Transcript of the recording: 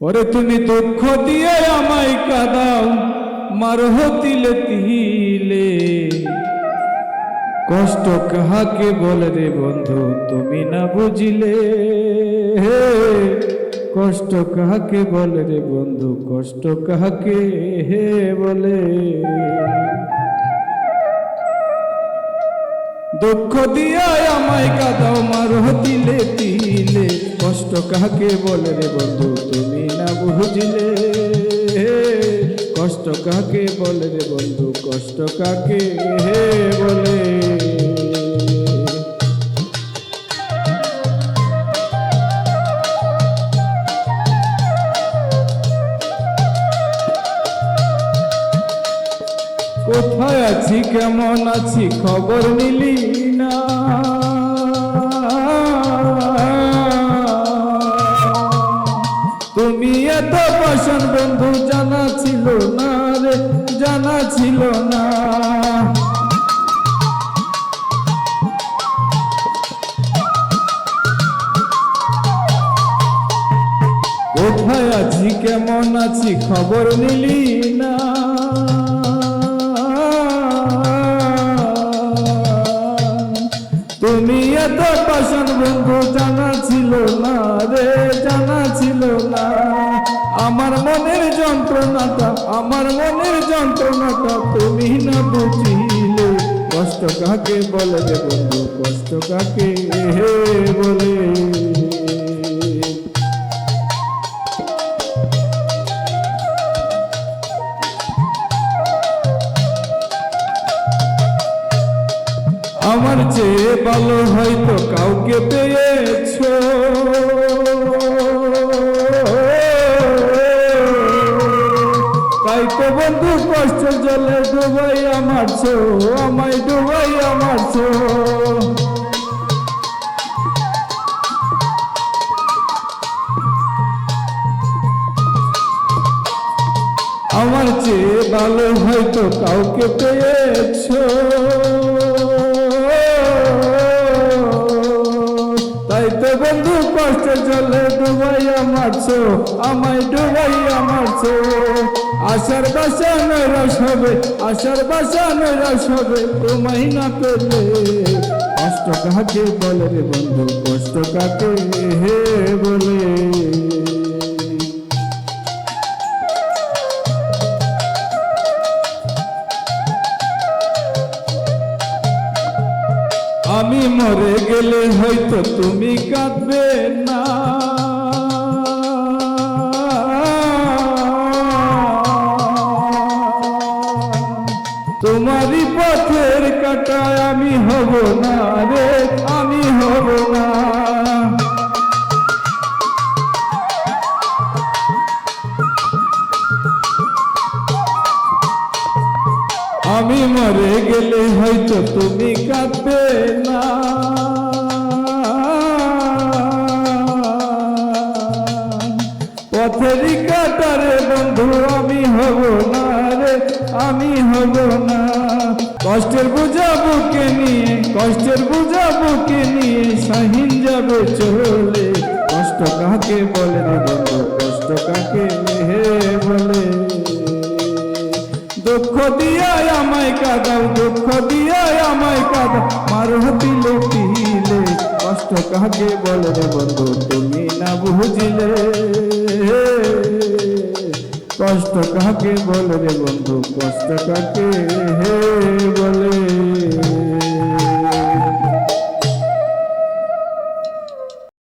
ওরে তুমি দুঃখ দিয়ে আমায় কাদাও, মারহ তিলে তিলে। কষ্ট কাহাকে বলে রে বন্ধু, তুমি না বুঝিলে। কষ্ট কাহাকে বলে রে বন্ধু, কষ্ট কাহাকে হে বলে। দুঃখ দিয়া আমায় কাদাও, মারহ তিলে তিলে। কষ্ট কাহাকে বলে রে বন্ধু? তুমি না বুঝিলে। কষ্ট কাকে বলে রে বন্ধু? কষ্ট কাকে হে বলে? কোথায় আছি? কেমন আছি? খবর নিলি না। না রে জানা ছিল না। কোথায় আছি, কেমন আছি, খবর নিলি না। তুমি এত পাশন বন্ধু জানা ছিল না রে। আমার মনের যন্ত্রণাটা, আমার মনের যন্ত্রণাটা তুমি না বুঝিলে। কষ্ট কাকে বলে রে বন্ধু? কষ্ট কাকে হে বলে? আমার চেয়ে ভালো হয়তো কাউকে পেয়েছ। বন্ধু, কষ্ট জলে ডুবাই আমার ছো আমায় ডুবাই আমার ছো আমার চেয়ে ভালো হয়তো কাউকে পেয়েছ। আমারছো আমায় ডুবাই আমারছো আশার বাসা নৈরাশ হবে আশার বাসা নৈরাশ হবে তোমায় না পেলে। কষ্ট কাকে বলে রে বন্ধু, কষ্ট কাকে হে বলে? আমি মরে গেলে হয়তো তুমি কাঁদবে না। পথের কাটায় আমি হব না রে, আমি হব না। আমি মরে গেলে হয়তো তুমি কাঁদবে না। পথেরই কাটারে বন্ধু, আমি হব না আমি হব না। কষ্টের বোঝা বুকে নিয়ে, কষ্টের বোঝা বুকে নিয়ে সাহিন যাবে চলে। কষ্ট কাকে বলে কষ্ট কাকে হে বলে? দুঃখ দিয়াই আমায় কাদাও, দুঃখ দিয়াই আমায় কাদাও মারহ তিলে তিলে কষ্ট কাকে বলে বন্ধু? তুমি না বুঝিলে। কষ্ট কাকে বলে রে বন্ধু? কষ্ট কাকে হে বলে?